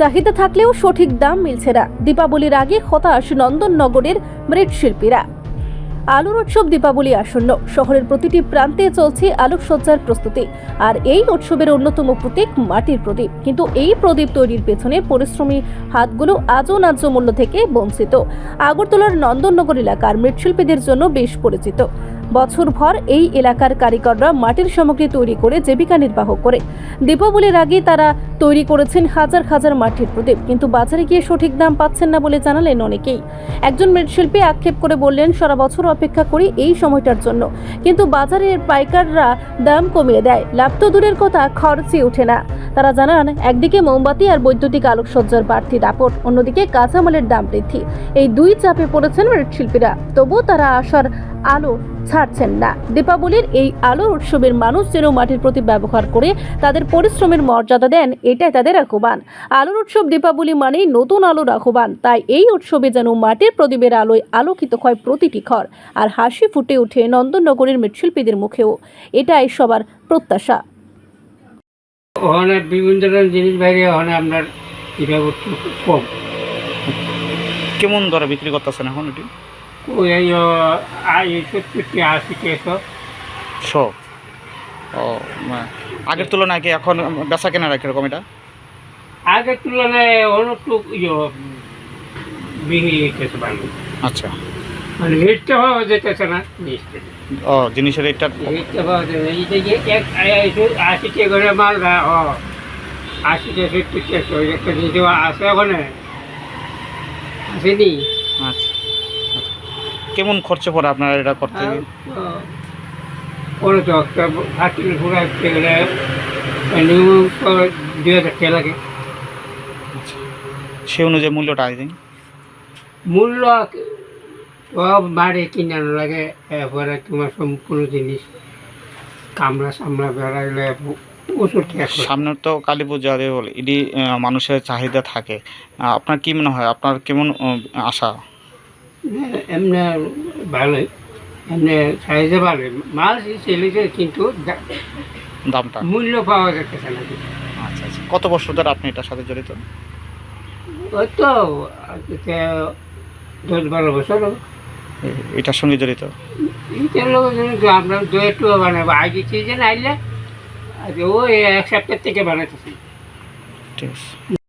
চাহিদা থাকলেও সঠিক দাম মিলছে না। দীপাবলির আগে হতাশ নন্দননগরের মৃৎশিল্পীরা। আলোর উৎসব দীপাবলি আসন্ন। শহরের প্রতিটি প্রান্তে চলছে আলোকসজ্জার প্রস্তুতি। আর এই উৎসবের অন্যতম প্রতীক মাটির প্রদীপ। কিন্তু এই প্রদীপ তৈরির পেছনে পরিশ্রমী হাতগুলো আজও ন্যায্য মূল্য থেকে বঞ্চিত। আগরতলার নন্দননগর এলাকার মৃৎশিল্পীদের জন্য বেশ পরিচিত। বছরভর এই এলাকার কারিগররা মাটির সামগ্রী তৈরি করে জীবিকা নির্বাহ করে। দীপাবলির আগে তারা তৈরি করেছেন হাজার হাজার মাটির প্রদীপ, কিন্তু বাজারে গিয়ে সঠিক দাম পাচ্ছেন না বলে জানালেন অনেকেই। একজন মৃৎশিল্পী আক্ষেপ করে বললেন, সারা বছর অপেক্ষা করি এই সময়টার জন্য। কিন্তু বাজারের পাইকাররা দাম কমিয়ে দেয়। লাভ তো দূরের কথা, খরচই ওঠে না। তারা জানান, একদিকে মোমবাতি আর বৈদ্যুতিক আলোকসজ্জার বাড়তি দাপট, অন্যদিকে কাঁচামালের দাম বৃদ্ধি। এই দুই চাপে পড়েছেন মৃৎশিল্পীরা। তবুও তারা আসার আলো ছাড়ছেন না। দীপাবলির এই আলোর উৎসবের মানুষ যেন মাটির প্রতি ব্যবহার করে তাদের পরিশ্রমের মর্যাদা দেন এটাই তাদের আহ্বান। আলোর উৎসব দীপাবলি মানেই নতুন আলোর আহ্বান তাই এই উৎসবে যেন মাটির প্রদীপের আলোয় আলোকিত হয় প্রতিটি ঘর আর হাসি ফুটে ওঠে নন্দননগরের মৃৎশিল্পীদের মুখেও। এটাই সবার প্রত্যাশা। ওখানে বিভিন্ন ধরনের জিনিস বাইরে ওখানে আপনার কম। কেমন দরে বিক্রি করতেছেন এখন এটি? ওই সত্তরটি শ ও মানে আগের তুলনায় কি এখন বেচা কেনার কীরকম এটা আগের তুলনায় অনেকটু ইয়ে বিহি ভালো আচ্ছা মানে রেটটা পাওয়া যেতেছে না জিনিসটা ও জিনিসের রেটটা রেটটা পাওয়া যায় না এইটা যে এক আশি টাকা করে মাল দেয়, ও আশি টাকা সত্তর একটা জিনিস আছে ওখানে আসেনি আচ্ছা আচ্ছা। কেমন খরচ পড়ে আপনার এটা করতে। ওরা তো একটা হাতির ঘোড়া আসতে গেলে মিনিমাম দুই হাজার টাকা লাগে। আচ্ছা। সেই অনুযায়ী মূল্যটা আগে দিন। মূল্য সব বাড়ি কিনানো লাগে এরপরে তোমার সম্পূর্ণ জিনিস। কামড়া সামড়া বেড়াইলে প্রচুর সামনে তো কালী পূজা বলে এটি মানুষের চাহিদা থাকে। আপনার কি মনে হয়? আপনার কেমন আশা? এমনি ভালোই এমনি সাইজে ভালোই মাল চলেছে কিন্তু দামটা? মূল্য পাওয়া যাচ্ছে না। আচ্ছা আচ্ছা। কত বছর ধরে আপনি এটার সাথে জড়িত? ওই তো দশ বারো বছর। এটার সঙ্গে জড়িত? এইটার লোক আমরা দু একটু বানাবো আগে সিজন আইলে ও এক সপ্তাহ থেকে বানাইতেছি। ঠিক আছে।